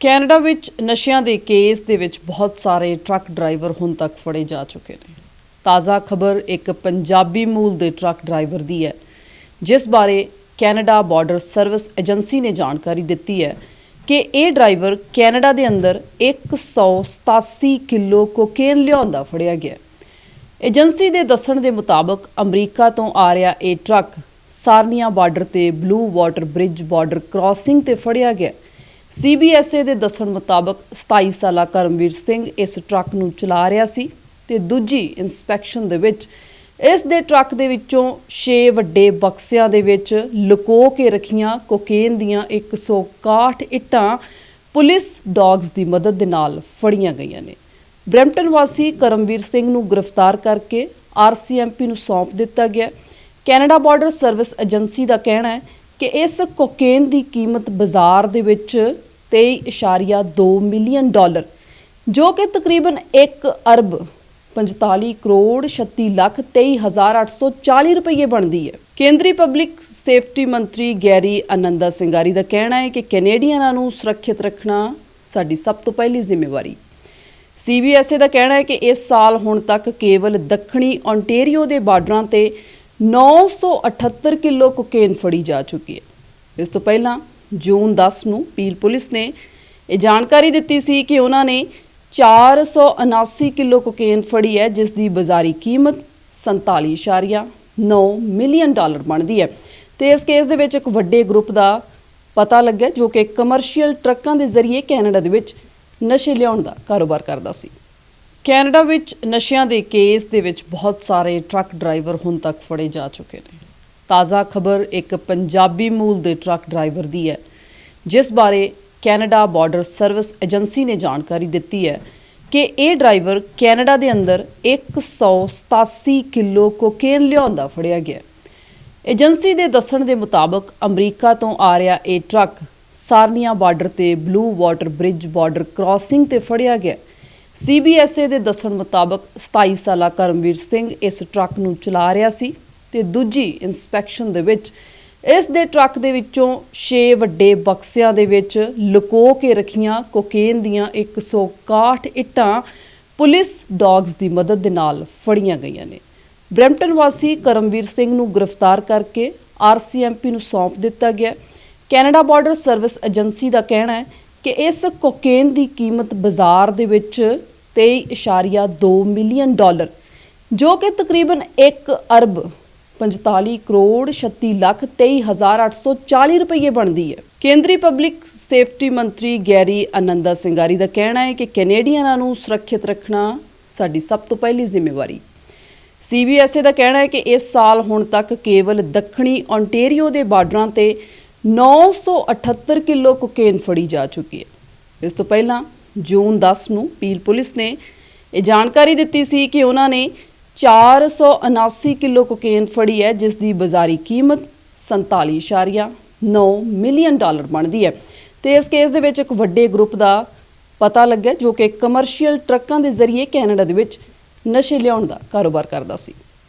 Canada ਵਿੱਚ ਨਸ਼ਿਆਂ ਦੇ ਕੇਸ ਦੇ ਵਿੱਚ ਬਹੁਤ ਸਾਰੇ ਟਰੱਕ ਡਰਾਈਵਰ ਹੁਣ ਤੱਕ ਫੜੇ ਜਾ ਚੁੱਕੇ ਨੇ। ਤਾਜ਼ਾ ਖਬਰ ਇੱਕ ਪੰਜਾਬੀ ਮੂਲ ਦੇ ਟਰੱਕ ਡਰਾਈਵਰ ਦੀ ਹੈ, ਜਿਸ ਬਾਰੇ ਕੈਨੇਡਾ ਬਾਰਡਰ ਸਰਵਿਸ ਏਜੰਸੀ ਨੇ ਜਾਣਕਾਰੀ ਦਿੱਤੀ ਹੈ ਕਿ ਇਹ ਡਰਾਈਵਰ ਕੈਨੇਡਾ ਦੇ ਅੰਦਰ 187 ਕਿਲੋ ਕੋਕੇਨ ਲਿਆਉਂਦਾ ਫੜਿਆ ਗਿਆ ਏਜੰਸੀ ਦੇ ਦੱਸਣ ਦੇ ਮੁਤਾਬਕ ਅਮਰੀਕਾ ਤੋਂ ਆ ਰਿਹਾ ਇਹ ਟਰੱਕ ਸਾਰਨੀਆ ਬਾਰਡਰ ਤੇ blue water bridge border crossing ਤੇ ਫੜਿਆ ਗਿਆ ਸੀਬੀਐਸਏ ਦੇ ਦੱਸਣ ਮੁਤਾਬਕ 27 ਸਾਲਾ ਕਰਮਵੀਰ ਸਿੰਘ ਇਸ ਟਰੱਕ ਨੂੰ ਚਲਾ ਰਿਹਾ ਸੀ ਤੇ ਦੂਜੀ ਇਨਸਪੈਕਸ਼ਨ ਦੇ ਵਿੱਚ ਇਸ ਦੇ ਟਰੱਕ ਦੇ ਵਿੱਚੋਂ 6 ਵੱਡੇ ਬਕਸਿਆਂ ਦੇ ਵਿੱਚ ਲੁਕੋ ਕੇ ਰੱਖੀਆਂ ਕੋਕੇਨ ਦੀਆਂ 161 ਇੱਟਾਂ ਪੁਲਿਸ ਡੌਗਸ ਦੀ ਮਦਦ ਦੇ ਨਾਲ ਫੜੀਆਂ ਗਈਆਂ ਨੇ। ਬ੍ਰੈਂਪਟਨ ਵਾਸੀ ਕਰਮਵੀਰ ਸਿੰਘ ਨੂੰ ਗ੍ਰਿਫਤਾਰ ਕਰਕੇ ਆਰਸੀਐਮਪੀ ਨੂੰ ਸੌਂਪ ਦਿੱਤਾ ਗਿਆ। ਕੈਨੇਡਾ ਬਾਰਡਰ ਸਰਵਿਸ ਏਜੰਸੀ ਦਾ ਕਹਿਣਾ ਹੈ ਕਿ ਇਸ ਕੋਕੇਨ ਦੀ ਕੀਮਤ ਬਾਜ਼ਾਰ ਦੇ ਵਿੱਚ 23.2 ਮਿਲੀਅਨ ਡਾਲਰ, ਜੋ ਕਿ ਤਕਰੀਬਨ 1 ਅਰਬ 45 ਕਰੋੜ 36 ਲੱਖ 23840 ਰੁਪਏ ਬਣਦੀ ਹੈ। ਕੇਂਦਰੀ ਪਬਲਿਕ ਸੇਫਟੀ ਮੰਤਰੀ ਗੈਰੀ ਆਨੰਦਾ ਸਿੰਗਾਰੀ ਦਾ ਕਹਿਣਾ ਹੈ ਕਿ ਕੈਨੇਡੀਅਨਾਂ ਨੂੰ ਸੁਰੱਖਿਅਤ ਰੱਖਣਾ ਸਾਡੀ ਸਭ ਤੋਂ ਪਹਿਲੀ ਜ਼ਿੰਮੇਵਾਰੀ। ਸੀਬੀਐਸਏ ਦਾ ਕਹਿਣਾ ਹੈ ਕਿ ਇਸ ਸਾਲ ਹੁਣ ਤੱਕ ਕੇਵਲ ਦੱਖਣੀ ontario ਦੇ ਬਾਰਡਰਾਂ ਤੇ 978 ਕਿਲੋ ਕੋਕੇਨ ਫੜੀ ਜਾ ਚੁੱਕੀ ਹੈ। ਇਸ ਤੋਂ ਪਹਿਲਾਂ ਜੂਨ 10 ਨੂੰ ਪੀਲ ਪੁਲਿਸ ਨੇ ਇਹ ਜਾਣਕਾਰੀ ਦਿੱਤੀ ਸੀ ਕਿ ਉਹਨਾਂ ਨੇ 479 ਕਿਲੋ ਕੋਕੇਨ ਫੜੀ ਹੈ, ਜਿਸ ਦੀ ਬਾਜ਼ਾਰੀ ਕੀਮਤ 47.9 ਮਿਲੀਅਨ ਡਾਲਰ ਬਣਦੀ ਹੈ। ਤੇ ਇਸ ਕੇਸ ਦੇ ਵਿੱਚ ਇੱਕ ਵੱਡੇ ਗਰੁੱਪ ਦਾ ਪਤਾ ਲੱਗਿਆ, ਜੋ ਕਿ ਕਮਰਸ਼ੀਅਲ ਟਰੱਕਾਂ ਦੇ ਜ਼ਰੀਏ ਕੈਨੇਡਾ ਦੇ ਵਿੱਚ ਨਸ਼ੇ ਲਿਆਉਣ ਦਾ ਕਾਰੋਬਾਰ ਕਰਦਾ ਸੀ। ਕੈਨੇਡਾ ਵਿੱਚ ਨਸ਼ਿਆਂ ਦੇ ਕੇਸ ਦੇ ਵਿੱਚ ਬਹੁਤ ਸਾਰੇ ਟਰੱਕ ਡਰਾਈਵਰ ਹੁਣ ਤੱਕ ਫੜੇ ਜਾ ਚੁੱਕੇ ਨੇ। ਤਾਜ਼ਾ ਖਬਰ ਇੱਕ ਪੰਜਾਬੀ ਮੂਲ ਦੇ ਟਰੱਕ ਡਰਾਈਵਰ ਦੀ ਹੈ, ਜਿਸ ਬਾਰੇ ਕੈਨੇਡਾ ਬਾਰਡਰ ਸਰਵਿਸ ਏਜੰਸੀ ਨੇ ਜਾਣਕਾਰੀ ਦਿੱਤੀ ਹੈ ਕਿ ਇਹ ਡਰਾਈਵਰ ਕੈਨੇਡਾ ਦੇ ਅੰਦਰ 187 ਕਿਲੋ ਕੋਕੇਨ ਲਿਆਉਂਦਾ ਫੜਿਆ ਗਿਆ ਏਜੰਸੀ ਦੇ ਦੱਸਣ ਦੇ ਮੁਤਾਬਕ ਅਮਰੀਕਾ ਤੋਂ ਆ ਰਿਹਾ ਇਹ ਟਰੱਕ ਸਾਰਨੀਆ ਬਾਰਡਰ ਤੇ blue water bridge border crossing ਤੇ ਫੜਿਆ ਗਿਆ ਸੀਬੀਐਸਏ ਦੇ ਦੱਸਣ ਮੁਤਾਬਕ 27 ਸਾਲਾ ਕਰਮਵੀਰ ਸਿੰਘ ਇਸ ਟਰੱਕ ਨੂੰ ਚਲਾ ਰਿਹਾ ਸੀ ਤੇ ਦੂਜੀ ਇਨਸਪੈਕਸ਼ਨ ਦੇ ਵਿੱਚ ਇਸ ਦੇ ਟਰੱਕ ਦੇ ਵਿੱਚੋਂ 6 ਵੱਡੇ ਬਕਸਿਆਂ ਦੇ ਵਿੱਚ ਲੁਕੋ ਕੇ ਰੱਖੀਆਂ ਕੋਕੇਨ ਦੀਆਂ 161 ਇੱਟਾਂ ਪੁਲਿਸ ਡੌਗਸ ਦੀ ਮਦਦ ਦੇ ਨਾਲ ਫੜੀਆਂ ਗਈਆਂ ਨੇ। ਬ੍ਰੈਂਪਟਨ ਵਾਸੀ ਕਰਮਵੀਰ ਸਿੰਘ ਨੂੰ ਗ੍ਰਿਫਤਾਰ ਕਰਕੇ ਆਰਸੀਐਮਪੀ ਨੂੰ ਸੌਂਪ ਦਿੱਤਾ ਗਿਆ। ਕੈਨੇਡਾ ਬਾਰਡਰ ਸਰਵਿਸ ਏਜੰਸੀ ਦਾ ਕਹਿਣਾ ਹੈ ਕਿ ਇਸ ਕੋਕੇਨ ਦੀ ਕੀਮਤ ਬਾਜ਼ਾਰ ਦੇ ਵਿੱਚ 23.2 ਮਿਲੀਅਨ ਡਾਲਰ, ਜੋ ਕਿ ਤਕਰੀਬਨ 1 ਅਰਬ 45 ਕਰੋੜ 36 ਲੱਖ 23840 ਰੁਪਏ ਬਣਦੀ ਹੈ। ਕੇਂਦਰੀ ਪਬਲਿਕ ਸੇਫਟੀ ਮੰਤਰੀ ਗੈਰੀ ਆਨੰਦਾ ਸਿੰਗਾਰੀ ਦਾ ਕਹਿਣਾ ਹੈ ਕਿ ਕੈਨੇਡੀਅਨਾਂ ਨੂੰ ਸੁਰੱਖਿਅਤ ਰੱਖਣਾ ਸਾਡੀ ਸਭ ਤੋਂ ਪਹਿਲੀ ਜ਼ਿੰਮੇਵਾਰੀ। ਸੀਬੀਐਸਏ ਦਾ ਕਹਿਣਾ ਹੈ ਕਿ ਇਸ ਸਾਲ ਹੁਣ ਤੱਕ ਕੇਵਲ ਦੱਖਣੀ ontario ਦੇ ਬਾਰਡਰਾਂ ਤੇ 978 ਕਿਲੋ ਕੋਕੇਨ ਫੜੀ ਜਾ ਚੁੱਕੀ ਹੈ। ਇਸ ਤੋਂ ਪਹਿਲਾਂ ਜੂਨ 10 ਨੂੰ ਪੀਲ ਪੁਲਿਸ ਨੇ ਇਹ ਜਾਣਕਾਰੀ ਦਿੱਤੀ ਸੀ ਕਿ ਉਹਨਾਂ ਨੇ 479 ਕਿਲੋ ਕੋਕੇਨ ਫੜੀ ਹੈ, ਜਿਸ ਦੀ ਬਾਜ਼ਾਰੀ ਕੀਮਤ 47.9 ਮਿਲੀਅਨ ਡਾਲਰ ਬਣਦੀ ਹੈ। ਤੇ ਇਸ ਕੇਸ ਦੇ ਵਿੱਚ ਇੱਕ ਵੱਡੇ ਗਰੁੱਪ ਦਾ ਪਤਾ ਲੱਗਿਆ ਜੋ ਕਿ ਕਮਰਸ਼ੀਅਲ ਟਰੱਕਾਂ ਦੇ ਜ਼ਰੀਏ ਕੈਨੇਡਾ ਦੇ ਵਿੱਚ ਨਸ਼ੇ ਲਿਆਉਣ ਦਾ ਕਾਰੋਬਾਰ ਕਰਦਾ ਸੀ।